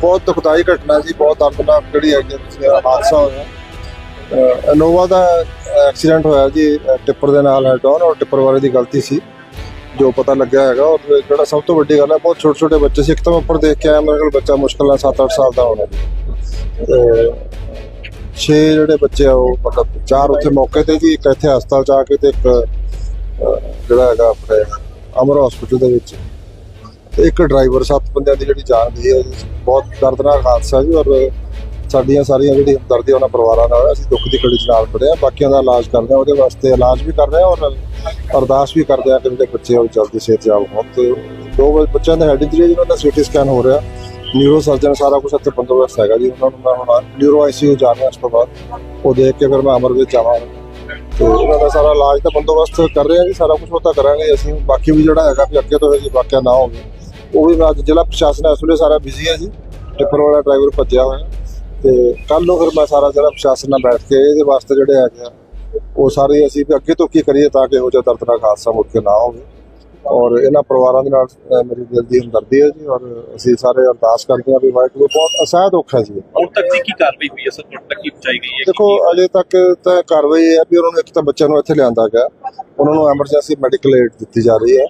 ਬਹੁਤ ਦੁਖਦਾਈ ਘਟਨਾ ਜੀ, ਬਹੁਤ ਦਰਦਨਾਕ ਜਿਹੜੀ ਹੈਗੀ ਹਾਦਸਾ ਹੋਇਆ। ਅਹ ਦਾ ਐਕਸੀਡੈਂਟ ਹੋਇਆ ਜੀ ਟਿੱਪਰ ਦੇ ਨਾਲ ਹੈਡ ਔਨ ਔਰ ਟਿੱਪਰ ਵਾਲੇ ਦੀ ਗਲਤੀ ਸੀ, ਜੋ ਪਤਾ ਲੱਗਿਆ ਹੈਗਾ। ਔਰ ਜਿਹੜਾ ਸਭ ਤੋਂ ਵੱਡੀ ਗੱਲ ਹੈ, ਬਹੁਤ ਛੋਟੇ ਛੋਟੇ ਬੱਚੇ ਸੀ। ਇੱਕ ਤਾਂ ਉੱਪਰ ਦੇਖ ਕੇ ਆਇਆ, ਮੇਰੇ ਕੋਲ ਬੱਚਾ ਮੁਸ਼ਕਲ ਨਾਲ 7-8 ਸਾਲ ਦਾ ਹੋਣਾ ਜੀ। ਤੇ ਛੇ ਜਿਹੜੇ ਬੱਚੇ ਆ, ਉਹ ਮਤਲਬ ਚਾਰ ਉੱਥੇ ਮੌਕੇ ਤੇ ਜੀ, ਇੱਕ ਇੱਥੇ ਹਸਪਤਾਲ ਚ ਆ ਕੇ ਤੇ ਇੱਕ ਜਿਹੜਾ ਹੈਗਾ ਆਪਣੇ ਅਮਰ ਹਸਪੀਟਲ ਦੇ ਵਿੱਚ। ਤੇ ਇੱਕ ਡਰਾਈਵਰ ਸੱਤ ਬੰਦਿਆਂ ਦੀ ਜਿਹੜੀ ਜਾਨ ਗਈ ਹੈ ਜੀ। ਬਹੁਤ ਦਰਦਨਾਕ ਹਾਦਸਾ ਜੀ ਔਰ ਸਾਡੀਆਂ ਸਾਰੀਆਂ ਜਿਹੜੀ ਹਮਦਰਦੀ ਉਹਨਾਂ ਪਰਿਵਾਰਾਂ ਨਾਲ ਹੈ। ਅਸੀਂ ਦੁੱਖ ਦੀ ਘੜੀ ਚ ਨਾਲ ਖੜੇ ਆ ਬਾਕੀਆਂ ਦਾ ਇਲਾਜ ਕਰਦੇ ਆ ਉਹਦੇ ਵਾਸਤੇ ਇਲਾਜ ਵੀ ਕਰ ਰਹੇ ਆ ਔਰ ਅਰਦਾਸ ਵੀ ਕਰਦੇ ਆ ਕਿ ਜਿਹੜੇ ਬੱਚੇ ਆ, ਉਹ ਜਲਦੀ ਸਿਹਤਯਾਬ ਹੋਣ ਤੇ ਦੋ ਬ- ਬੱਚਿਆਂ ਦਾ ਹੈਡ ਇੰਜਰੀ ਜਿਹਨਾਂ ਦਾ ਸੀਟੀ ਸਕੈਨ ਹੋ ਰਿਹਾ ਨਿਊਰੋ ਸਰਜਨ ਸਾਰਾ ਕੁਝ ਇੱਥੇ ਬੰਦੋਬਸਤ ਹੈਗਾ ਜੀ, ਉਹਨਾਂ ਨੂੰ ਮੈਂ ਹੁਣ ਨਿਊਰੋ ਆਈਸੀਯੂ ਜਾਣਾ ਉਸ ਤੋਂ ਬਾਅਦ, ਉਹ ਦੇਖ ਕੇ ਫਿਰ ਮੈਂ ਅਮਰ ਵਿੱਚ ਜਾਵਾਂਗਾ ਤੇ ਉਹਨਾਂ ਦਾ ਸਾਰਾ ਇਲਾਜ ਦਾ ਬੰਦੋਬਸਤ ਕਰ ਰਹੇ ਆ ਜੀ, ਸਾਰਾ ਕੁਝ ਉਹ ਤਾਂ ਕਰਾਂਗੇ ਅਸੀਂ ਬਾਕੀ ਵੀ ਜਿਹੜਾ ਹੈਗਾ ਵੀ ਅੱਗੇ ਤੋਂ ਇਹ ਜੀ ਵਾਕਿਆ ਨਾ ਹੋਵੇ ਉਹ ਵੀ ਅੱਜ ਜ਼ਿਲ੍ਹਾ ਪ੍ਰਸ਼ਾਸਨ ਇਸ ਵੇਲੇ ਸਾਰਾ ਬਿਜ਼ੀ ਹੈ ਜੀ। ਟਿੱਪਰ ਵਾਲਾ ਡਰਾਈਵਰ ਭੱਜਿਆ ਹੋਇਆ। ਤੇ ਕੱਲ ਨੂੰ ਫਿਰ ਮੈਂ ਸਾਰਾ ਜ਼ਿਲ੍ਹਾ ਪ੍ਰਸ਼ਾਸਨ ਨਾਲ ਬੈਠ ਕੇ ਇਹਦੇ ਵਾਸਤੇ ਜਿਹੜੇ ਹੈਗੇ ਆ ਉਹ ਸਾਰੇ ਅਸੀਂ ਵੀ ਅੱਗੇ ਤੋਂ ਕੀ ਕਰੀਏ ਤਾਂ ਕਿ ਇਹੋ ਜਿਹਾ ਦਰਦਨਾਕ ਹਾਦਸਾ ਮੁੜ ਕੇ ਨਾ ਹੋਵੇ। ਔਰ ਇਹਨਾਂ ਪਰਿਵਾਰਾਂ ਦੇ ਨਾਲ ਮੇਰੀ ਦਿਲ ਦੀ ਹਮਦਰਦੀ ਹੈ ਜੀ। ਔਰ ਅਸੀਂ ਸਾਰੇ ਅਰਦਾਸ ਕਰਦੇ ਹਾਂ ਵੀ ਵਾਹਿਗੁਰੂ ਬਹੁਤ ਅਸਹਿ ਦੁੱਖ ਹੈ ਜੀ। ਹੁਣ ਤੱਕ ਦੀ ਕੀ ਕਾਰਵਾਈ ਹੋਈ ਹੈ ਸਰ? ਹੁਣ ਤੱਕ ਕੀ ਪਹੁੰਚਾਈ ਗਈ ਹੈ? ਦੇਖੋ ਅਜੇ ਤੱਕ ਤਾਂ ਕਾਰਵਾਈ ਇਹ ਹੈ ਵੀ ਉਹਨਾਂ ਨੂੰ ਇੱਕ ਤਾਂ ਬੱਚਿਆਂ ਨੂੰ ਇੱਥੇ ਲਿਆਂਦਾ ਗਿਆ। ਉਹਨਾਂ ਨੂੰ ਐਮਰਜੈਂਸੀ ਮੈਡੀਕਲ ਏਡ ਦਿੱਤੀ ਜਾ ਰਹੀ ਹੈ।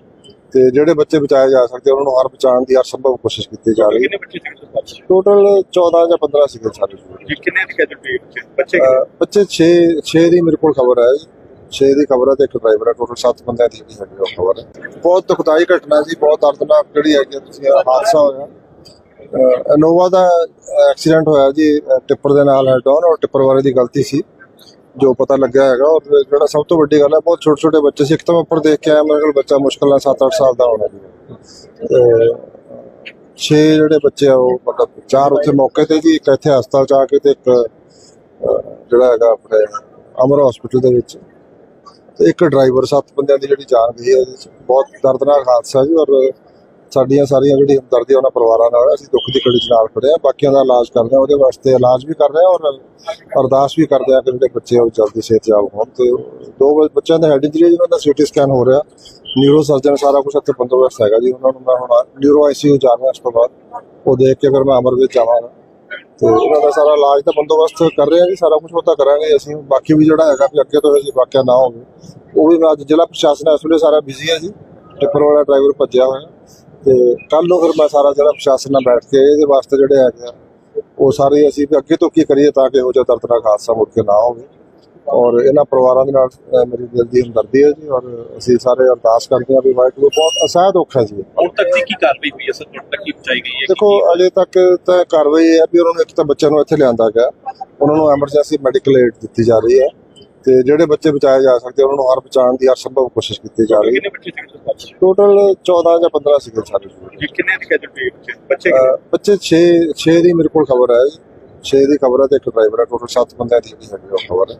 ਤੇ ਜਿਹੜੇ ਬੱਚੇ ਬਚਾਏ ਜਾ ਸਕਦੇ ਉਹਨਾਂ ਨੂੰ ਹਰ ਬਚਾਉਣ ਦੀ ਹਰ ਸੰਭਵ ਕੋਸ਼ਿਸ਼ ਕੀਤੀ ਜਾ ਰਹੀ ਹੈ। ਕਿੰਨੇ ਬੱਚੇ ਸੀ ਟੋਟਲ 14 ਜਾਂ 15 ਸੀਗੇ ਜੀ ਕਿੰਨੇ ਦੀ ਕੈਜੂਅਲਟੀ ਬੱਚੇ? ਅਹ ਬੱਚੇ 6 6 ਦੀ ਮੇਰੇ ਕੋਲ ਖਬਰ ਹੈ 6 ਦੀ ਖਬਰ ਹੈ ਤੇ ਇੱਕ ਡਰਾਈਵਰ ਹੈ। ਟੋਟਲ 7 ਬੰਦਿਆਂ ਦੀ ਜਿਹੜੀ ਹੈਗੀ ਉਹ ਖਬਰ ਹੈ। ਬਹੁਤ ਦੁਖਦਾਈ ਘਟਨਾ ਜੀ ਬਹੁਤ ਦਰਦਨਾਕ ਜਿਹੜੀ ਹੈਗੀ ਆ, ਤੁਸੀਂ ਇਹ ਹਾਦਸਾ ਹੋਇਆ। ਅਹ ਇਨੋਵਾ ਦਾ ਐਕਸੀਡੈਂਟ ਹੋਇਆ ਜੀ ਅਹ ਟਿੱਪਰ ਦੇ ਨਾਲ ਹੈਡ ਔਨ ਔਰ ਟਿੱਪਰ ਵਾਲੇ ਦੀ ਗਲਤੀ ਸੀ। ਜੋ ਪਤਾ ਲੱਗਿਆ ਹੈਗਾ ਔਰ ਜਿਹੜਾ ਸਭ ਤੋਂ ਵੱਡੀ ਗੱਲ ਹੈ, ਬਹੁਤ ਛੋਟੇ ਛੋਟੇ ਬੱਚੇ ਸੀ। ਇੱਕ ਤਾਂ ਮੈਂ ਉੱਪਰ ਦੇਖ ਕੇ ਆਇਆ, ਮੇਰੇ ਕੋਲ ਬੱਚਾ ਮੁਸ਼ਕਲ ਨਾਲ 7-8 ਸਾਲ ਦਾ ਹੋਣਾ ਜੀ। ਤੇ ਛੇ ਜਿਹੜੇ ਬੱਚੇ ਆ, ਉਹ ਮਤਲਬ ਚਾਰ ਉੱਥੇ ਮੌਕੇ ਤੇ ਜੀ, ਇੱਕ ਇੱਥੇ ਹਸਪਤਾਲ ਚ ਆ ਕੇ ਤੇ ਇੱਕ ਜਿਹੜਾ ਹੈਗਾ ਆਪਣੇ ਅਮਰ ਹਸਪੀਟਲ ਦੇ ਵਿੱਚ। ਤੇ ਇੱਕ ਡਰਾਈਵਰ ਸੱਤ ਬੰਦਿਆਂ ਦੀ ਜਿਹੜੀ ਜਾਨ ਗਈ ਹੈ ਬਹੁਤ ਦਰਦਨਾਕ ਹਾਦਸਾ ਜੀ ਔਰ ਸਾਡੀਆਂ ਸਾਰੀਆਂ ਜਿਹੜੀ ਹਮਦਰਦੀ ਉਹਨਾਂ ਪਰਿਵਾਰਾਂ ਨਾਲ ਹੈ। ਅਸੀਂ ਦੁੱਖ ਦੀ ਘੜੀ ਚ ਨਾਲ ਖੜੇ ਆ ਬਾਕੀਆਂ ਦਾ ਇਲਾਜ ਕਰਦੇ ਆ ਉਹਦੇ ਵਾਸਤੇ ਇਲਾਜ ਵੀ ਕਰ ਰਹੇ ਆ ਔਰ ਅਰਦਾਸ ਵੀ ਕਰਦੇ ਆ ਕਿ ਜਿਹੜੇ ਬੱਚੇ ਆ, ਉਹ ਜਲਦੀ ਸਿਹਤਯਾਬ ਹੋਣ। ਤੇ ਦੋ ਬੱਚਿਆਂ ਦਾ ਹੈਡ ਇੰਜਰੀ ਜਿਹਨਾਂ ਦਾ ਸੀਟੀ ਸਕੈਨ ਹੋ ਰਿਹਾ। ਨਿਊਰੋ ਸਰਜਨ ਸਾਰਾ ਕੁਝ ਇੱਥੇ ਬੰਦੋਬਸਤ ਹੈਗਾ ਜੀ, ਉਹਨਾਂ ਨੂੰ ਮੈਂ ਹੁਣ ਨਿਊਰੋ ਆਈਸੀਯੂ ਰਿਹਾ ਉਸ ਤੋਂ ਬਾਅਦ। ਉਹ ਦੇਖ ਕੇ ਫਿਰ ਮੈਂ ਅਮਰ ਵਿੱਚ ਜਾਵਾਂਗਾ। ਤੇ ਉਹਨਾਂ ਦਾ ਸਾਰਾ ਇਲਾਜ ਦਾ ਬੰਦੋਬਸਤ ਕਰ ਰਹੇ ਆ ਜੀ, ਸਾਰਾ ਕੁਝ ਉਹ ਤਾਂ ਕਰਾਂਗੇ ਅਸੀਂ। ਬਾਕੀ ਵੀ ਜਿਹੜਾ ਹੈਗਾ, ਵੀ ਅੱਗੇ ਤੋਂ ਇਹ ਵਾਕਿਆ ਨਾ ਹੋਵੇ। ਉਹ ਵੀ ਮੈਂ ਅੱਜ ਜ਼ਿਲ੍ਹਾ ਪ੍ਰਸ਼ਾਸਨ ਇਸ ਵੇਲੇ ਸਾਰਾ ਬਿਜ਼ੀ ਹੈ ਜੀ। ਟਿੱਪਰ ਵਾਲਾ ਡਰਾਈਵਰ ਭੱਜਿਆ ਹੋਇਆ। ਤੇ ਕੱਲ ਨੂੰ ਫਿਰ ਮੈਂ ਸਾਰਾ ਜ਼ਿਲ੍ਹਾ ਪ੍ਰਸ਼ਾਸਨ ਨਾਲ ਬੈਠ ਕੇ ਇਹਦੇ ਵਾਸਤੇ ਜਿਹੜੇ ਹੈਗੇ ਆ ਉਹ ਸਾਰੇ ਅਸੀਂ ਅੱਗੇ ਤੋਂ ਕੀ ਕਰੀਏ ਤਾਂ ਕਿ ਇਹੋ ਜਿਹਾ ਦਰਦਨਾਕ ਹਾਦਸਾ ਮੁੜ ਕੇ ਨਾ ਹੋਵੇ। ਔਰ ਇਹਨਾਂ ਪਰਿਵਾਰਾਂ ਦੇ ਨਾਲ ਮੇਰੀ ਦਿਲ ਦੀ ਹਮਦਰਦੀ ਹੈ ਜੀ ਔਰ ਅਸੀਂ ਸਾਰੇ ਅਰਦਾਸ ਕਰਦੇ ਹਾਂ ਵੀ ਵਾਹਿਗੁਰੂ ਬਹੁਤ ਅਸਹਿ ਦੁੱਖ ਹੈ ਜੀ। ਹੁਣ ਤੱਕ ਦੀ ਕੀ ਕਾਰਵਾਈ ਹੋਈ ਹੈ ਸਰ? ਹੁਣ ਤੱਕ ਕੀ ਪਹੁੰਚਾਈ ਗਈ ਹੈ ਦੇਖੋ ਅਜੇ ਤੱਕ ਤਾਂ ਕਾਰਵਾਈ ਹੈ ਵੀ ਉਹਨਾਂ ਨੂੰ ਇੱਕ ਤਾਂ ਬੱਚਿਆਂ ਨੂੰ ਇੱਥੇ ਲਿਆਂਦਾ ਗਿਆ। ਉਹਨਾਂ ਨੂੰ ਐਮਰਜੈਂਸੀ ਮੈਡੀਕਲ ਏਡ ਦਿੱਤੀ ਜਾ ਰਹੀ ਹੈ। ਤੇ ਜਿਹੜੇ ਬੱਚੇ ਬਚਾਏ ਜਾ ਸਕਦੇ ਉਹਨਾਂ ਨੂੰ ਹਰ ਬਚਾਉਣ ਦੀ ਹਰ ਸੰਭਵ ਕੋਸ਼ਿਸ਼ ਕੀਤੀ ਜਾ ਰਹੀ ਹੈ। ਟੋਟਲ 14 ਜਾਂ 15 ਸੀਗੇ ਜੀ ਕਿੰਨੇ ਦੀ ਕੈਜੂਅਲਟੀ ਬੱਚੇ? ਬੱਚੇ 6 6 ਦੀ ਮੇਰੇ ਕੋਲ ਖਬਰ ਹੈ 6 ਦੀ ਖਬਰ ਹੈ ਤੇ ਇੱਕ ਡਰਾਈਵਰ ਹੈ। ਟੋਟਲ 7 ਬੰਦਿਆਂ ਦੀ ਖਬਰ ਹੈ।